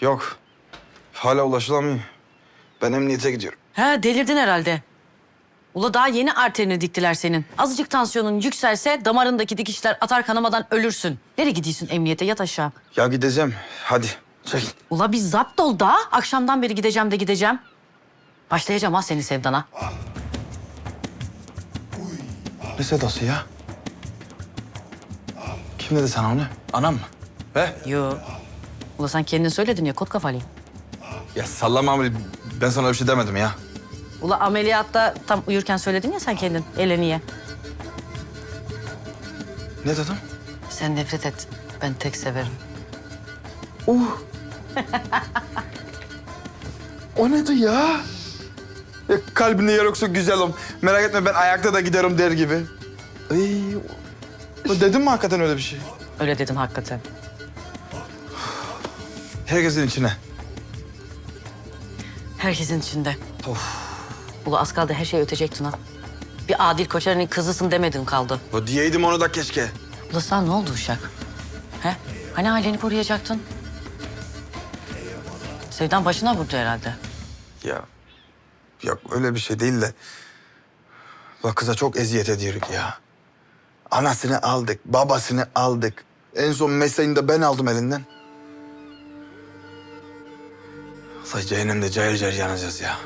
Yok. Hala ulaşılamıyor. Ben emniyete gidiyorum. He delirdin herhalde. Ula daha yeni arterini diktiler senin. Azıcık tansiyonun yükselse damarındaki dikişler atar kanamadan ölürsün. Nereye gidiyorsun emniyete yat aşağı. Ya gideceğim. Hadi çekil. Ula bir zapt ol da akşamdan beri gideceğim de gideceğim. Başlayacağım ha senin sevdana. Ne sedası ya? Kim dedi sana onu? Anam mı? He? Yo. Ula sen kendin söyledin ya kot kafalıyım. Ya sallama abi. Ben sana bir şey demedim ya. Ula ameliyatta tam uyurken söyledin ya sen kendin. Eleni ye. Ne dedim? Sen nefret et. Ben tek severim. O neydi ya? ya kalbinde yer yoksa güzelim. Merak etme ben ayakta da giderim der gibi. Ay, dedim mi hakikaten öyle bir şey? Öyle dedim hakikaten. Herkesin içine. Herkesin içinde. Of. Ula az kaldı her şey ötecek Tuna. Bir Adil Koçer'in kızısın demedin kaldı. O diyeydim onu da keşke. Ula sana ne oldu uşak? He? Hani aileni koruyacaktın? Sevdan başına vurdu herhalde. Ya yok öyle bir şey değil de. Bak kıza çok eziyet ediyoruz ya. Anasını aldık, babasını aldık. En son mesleğini de ben aldım elinden. Say cehennemde cayır cayır yanacağız ya.